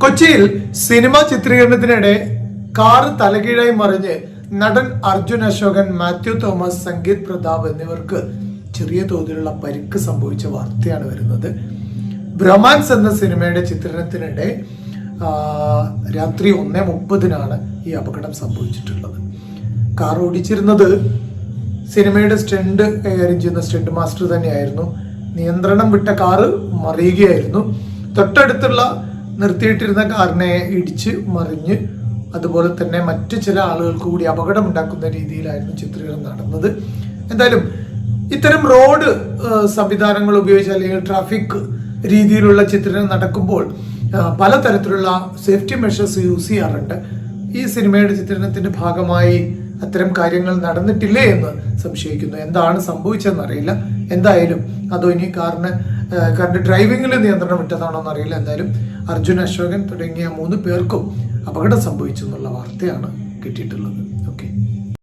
കൊച്ചിയിൽ cinema ചിത്രീകരണത്തിനിടെ car തലകീഴായി മറിഞ്ഞ് നടൻ അർജുൻ അശോകൻ മാത്യു തോമസ് സംഗീത് പ്രതാപ് എന്നിവർക്ക് ചെറിയ തോതിലുള്ള പരിക്ക് സംഭവിച്ച വാർത്തയാണ് വരുന്നത്. ബ്രഹ്മാൻസ് എന്ന സിനിമയുടെ ചിത്രീകരണത്തിനിടെ ആ, രാത്രി ഒന്നേ മുപ്പതിനാണ് ഈ അപകടം സംഭവിച്ചിട്ടുള്ളത്. കാർ ഓടിച്ചിരുന്നത് സിനിമയുടെ സ്റ്റണ്ട് കൈകാര്യം ചെയ്യുന്ന സ്റ്റണ്ട് മാസ്റ്റർ തന്നെയായിരുന്നു. നിയന്ത്രണം വിട്ട കാറ് മറിയുകയായിരുന്നു. തൊട്ടടുത്തുള്ള നിർത്തിയിട്ടിരുന്ന കാറിനെ ഇടിച്ച് മറിഞ്ഞ് അതുപോലെ തന്നെ മറ്റു ചില ആളുകൾക്ക് കൂടി അപകടം ഉണ്ടാക്കുന്ന രീതിയിലായിരുന്നു ചിത്രീകരണം നടന്നത്. എന്തായാലും ഇത്തരം റോഡ് സംവിധാനങ്ങൾ ഉപയോഗിച്ച് അല്ലെങ്കിൽ ട്രാഫിക് രീതിയിലുള്ള ചിത്രീകരണം നടക്കുമ്പോൾ പലതരത്തിലുള്ള സേഫ്റ്റി മെഷേഴ്സ് യൂസ് ചെയ്യാറുണ്ട്. ഈ സിനിമയുടെ ചിത്രീകരണത്തിന്റെ ഭാഗമായി അത്തരം കാര്യങ്ങൾ നടന്നിട്ടില്ലേ എന്ന് സംശയിക്കുന്നു. എന്താണ് സംഭവിച്ചതെന്നറിയില്ല. എന്തായാലും അതോ ഇനി കാറിന് കാറിന്റെ ഡ്രൈവിംഗിൽ നിയന്ത്രണം വിട്ടതാണോ എന്നറിയില്ല. എന്തായാലും അർജുൻ അശോകൻ തുടങ്ങിയ മൂന്ന് പേർക്കും അപകടം സംഭവിച്ചു എന്നുള്ള വാർത്തയാണ് കിട്ടിയിട്ടുള്ളത്. ഓക്കെ.